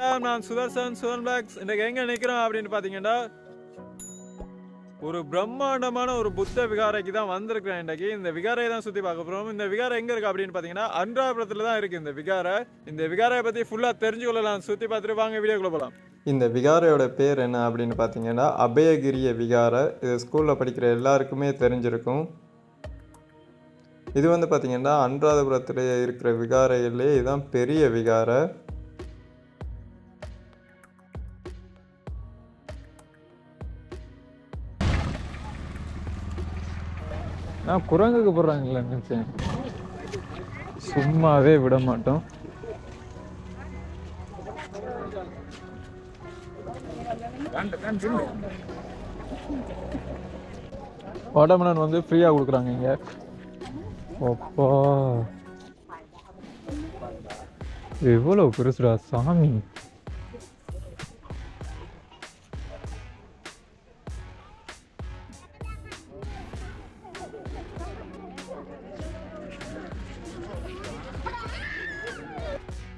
நான் சுதர்சன் சுதன் பிளாக்ஸ் இன்றைக்கு எங்கே நிற்கிறோம் அப்படின்னு பார்த்தீங்கன்னா ஒரு பிரம்மாண்டமான ஒரு புத்த விகாரைக்கு தான் வந்திருக்கிறேன் இன்றைக்கு. இந்த விகாரையை தான் சுற்றி பார்க்க போகிறோம் இந்த விகாரை எங்கே இருக்குது அப்படின்னு பார்த்தீங்கன்னா அன்றாபுரத்தில் தான் இருக்குது இந்த விகாரை. இந்த விகாரையை பற்றி ஃபுல்லாக தெரிஞ்சுக்கொள்ளலாம். சுற்றி பார்த்துட்டு வாங்க வீடியோக்குள்ளே போகலாம் இந்த விகாரையோட பேர் என்ன அப்படின்னு பார்த்தீங்கன்னா அபயகிரிய விகாரை. இது ஸ்கூலில் படிக்கிற எல்லாருக்குமே தெரிஞ்சிருக்கும். இது வந்து பார்த்தீங்கன்னா அனுராதபுரத்தில் இருக்கிற விகாரையிலே இதுதான் பெரிய விகாரை. நான் குரங்குக்கு போடுறாங்களே நினச்சேன். சும்மாவே விட மாட்டோம். வாட்டர்மெலன் வந்து ஃப்ரீயாக கொடுக்குறாங்க இங்கே. அப்பா. எவ்வளோ பெருசுடா சாமி.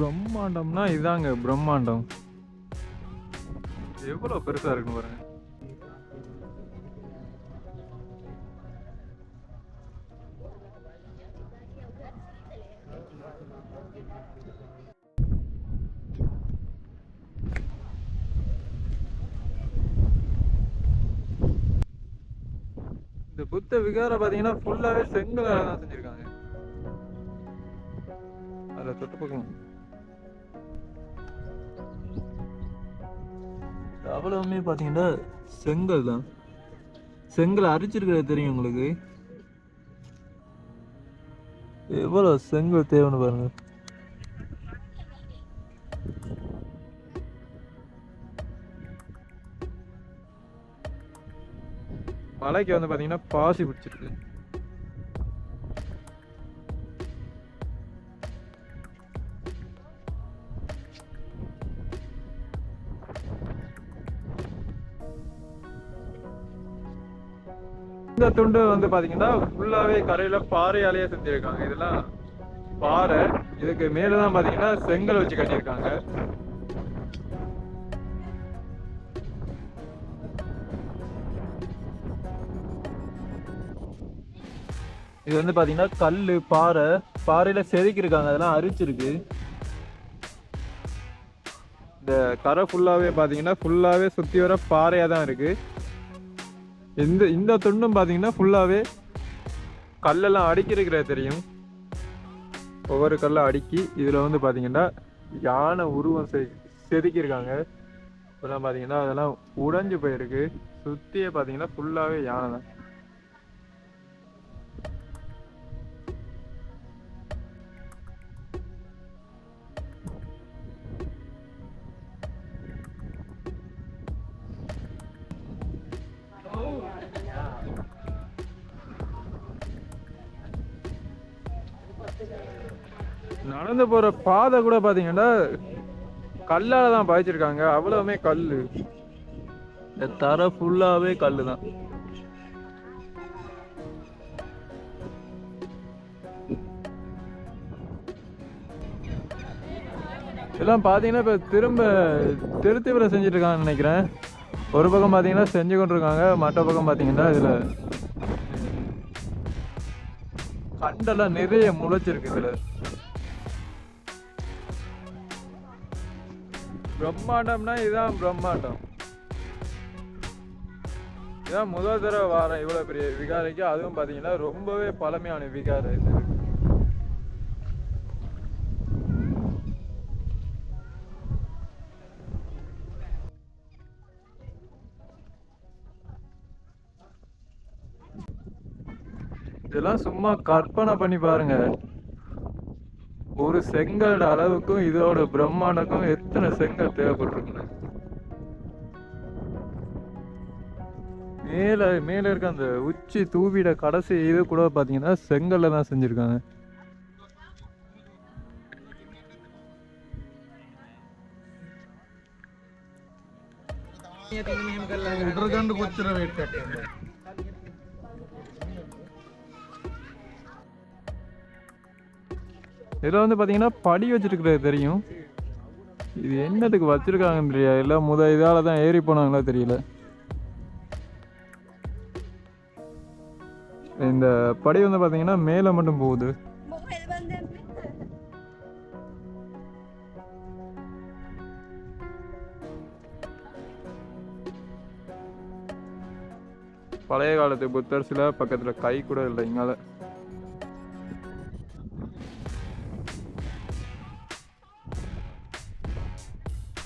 பிரம்மாண்டம்னா இதாங்க பிரம்மாண்டம். எவ்வளவு பெருசா இருக்குன்னு பாருங்க. இந்த புத்த விகாரம் பாத்தீங்கன்னா ஃபுல்லாவே செங்கலாக தான் செஞ்சிருக்காங்க. அதில் தொட்டு பக்கம் அவ்வளவுமே பார்த்தீங்கன்னா செங்கல் தான். செங்கல் அரிச்சிருக்கிறது தெரியும் உங்களுக்கு? எவ்வளோ செங்கல் தேவைன்னு பாருங்க. மலைக்கு வந்து பார்த்தீங்கன்னா பாசி பிடிச்சிருக்கு. இந்த துண்டு வந்து பாத்தீங்கன்னா ஃபுல்லாவே கரையில பாறையாலேயே செஞ்சிருக்காங்க. இதெல்லாம் பாறை இதுக்கு மேலதான் பாத்தீங்கன்னா செங்கல் வச்சு கட்டியிருக்காங்க. இது வந்து பாத்தீங்கன்னா கல்லு பாறை பாறையில செதுக்கிருக்காங்க அதெல்லாம் அரிச்சிருக்கு. இந்த கரை ஃபுல்லாவே பாத்தீங்கன்னா ஃபுல்லாவே சுத்தி வர பாறையா தான் இருக்கு. இந்த இந்த துண்டும் பார்த்தீங்கன்னா ஃபுல்லாகவே கல்லெல்லாம் அடிக்கிறக்கிற தெரியும். ஒவ்வொரு கல்லை அடுக்கி இதில் வந்து பார்த்தீங்கன்னா யானை உருவம் செ செதுக்கியிருக்காங்க. இப்போலாம் பார்த்தீங்கன்னா அதெல்லாம் உடைஞ்சு போயிருக்கு. சுற்றியே பார்த்தீங்கன்னா ஃபுல்லாகவே யானை தான். நடந்து போற பாதை கூட பாத்தீங்கன்னா கல்லால தான் பாய்ச்சிருக்காங்க. அவ்வளவுமே கல்லு. இந்த தரை ஃபுல்லாவே கல்லு தான் இதெல்லாம் பார்த்தீங்கன்னா இப்போ திரும்ப திருத்திவிர செஞ்சுட்டு இருக்காங்கன்னு நினைக்கிறேன். ஒரு பக்கம் பார்த்தீங்கன்னா செஞ்சு கொண்டு இருக்காங்க மற்ற பக்கம் பார்த்தீங்கன்னா இதில் கண்டெல்லாம் நிறைய முளைச்சிருக்கு இதுல. பிரம்மாண்டம்னா இதுதான் பிரம்மாண்டம். இதான் முதல் தடவை வாரம் இவ்வளோ பெரிய விகாரைக்கு. அதுவும் பார்த்தீங்கன்னா ரொம்பவே பழமையான விகாரை இது. இதெல்லாம் சும்மா கற்பனை பண்ணி பாருங்க ஒரு செங்கல் அளவுக்கும் இதோட பிரம்மாண்டக்கும் எத்தனை செங்கல் தேவைப்பட்டிருக்குன்னு மேல மேல இருக்க அந்த உச்சி தூவிட கடைசி இது கூட பாத்தீங்கன்னா செங்கல்ல தான் செஞ்சிருக்காங்க ఎదురుగండు కూర్చున్న వెయిట్ కట్టండి இதில் வந்து பார்த்தீங்கன்னா படி வச்சுருக்கிறது தெரியும். இது என்னத்துக்கு வச்சிருக்காங்கன்னு தெரியாது எல்லாம் முத இதால தான் ஏறி போனாங்களா தெரியல. இந்த படி வந்து பார்த்தீங்கன்னா மேலே மட்டும் போகுது. பழைய காலத்து புத்தர் சிலை பக்கத்தில் கை கூட இல்லை இங்கால.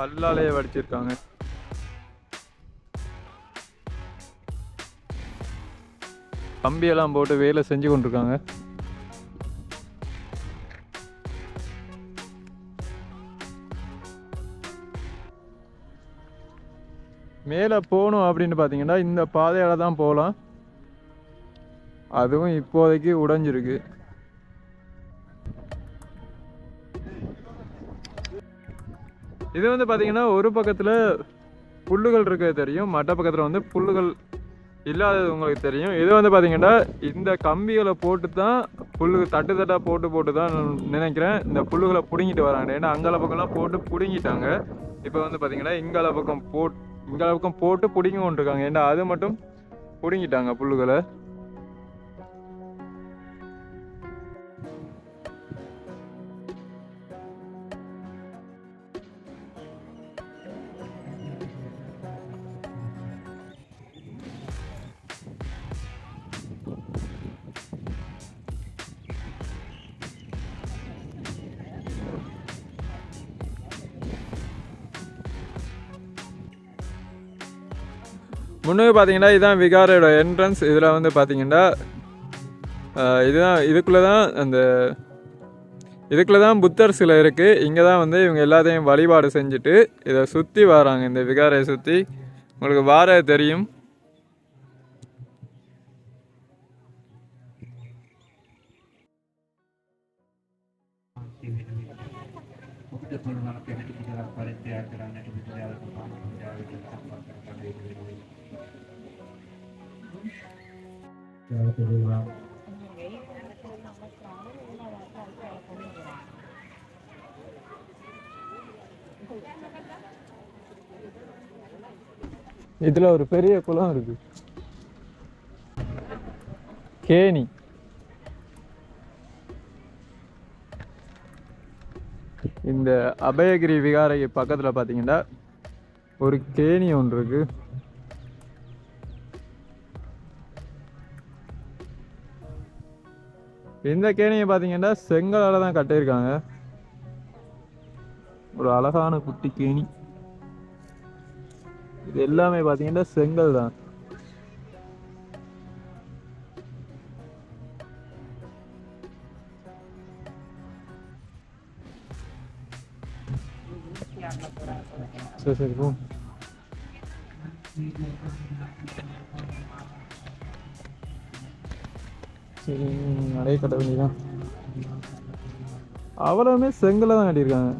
கல்லாலேயே வடிச்சிருக்காங்க. கம்பியெல்லாம் போட்டு வேலை செஞ்சு கொண்டிருக்காங்க. மேலே போகணும் அப்படின்னு பார்த்தீங்கன்னா இந்த பாதையால் தான் போகலாம். அதுவும் இப்போதைக்கு உடைஞ்சிருக்கு. இது வந்து பார்த்தீங்கன்னா ஒரு பக்கத்தில் புல்லுகள் இருக்கிறது தெரியும் மற்ற பக்கத்தில் வந்து புல்லுகள் இல்லாதது உங்களுக்கு தெரியும். இது வந்து பார்த்தீங்கன்னா இந்த கம்பிகளை போட்டு தான் புல்லு தட்டு தட்டாக போட்டு போட்டு தான் நினைக்கிறேன். இந்த புல்லுகளை பிடுங்கிட்டு வராங்க. ஏன்னா அங்கால பக்கம்லாம் போட்டு பிடுங்கிட்டாங்க. இப்போ வந்து பார்த்தீங்கன்னா இங்கால பக்கம் போட் இங்கால பக்கம் போட்டு பிடுங்கி கொண்டிருக்காங்க. ஏன்னா அது மட்டும் பிடுங்கிட்டாங்க புல்லுகளை. முன்னுக்கு பார்த்தீங்கன்னா இதுதான் விகாரோட என்ட்ரன்ஸ் இதில் வந்து பார்த்தீங்கன்னா இதுதான் இதுக்குள்ளே தான் அந்த இதுக்குள்ளே தான் புத்தர் சிலை இருக்குது இங்கே தான் வந்து இவங்க எல்லாத்தையும் வழிபாடு செஞ்சுட்டு இதை சுற்றி வராங்க. இந்த விகாரையை சுற்றி உங்களுக்கு வார தெரியும். இதுல ஒரு பெரிய குளம் இருக்கு. கேணி. இந்த அபயகிரி விகாரைக்கு பக்கத்தில் பார்த்தீங்கன்னா ஒரு கேணி ஒன்று இருக்கு. இந்த கேணியை பார்த்தீங்கன்னா செங்கலால் தான் கட்டியிருக்காங்க. ஒரு அழகான குட்டி கேணி. இது எல்லாமே பார்த்தீங்கன்னா செங்கல் தான். சரி சரி போ. சரி நிறைய கட்ட வேண்டியதான் அவ்வளவுமே செங்கலை தான் கட்டியிருக்காங்க.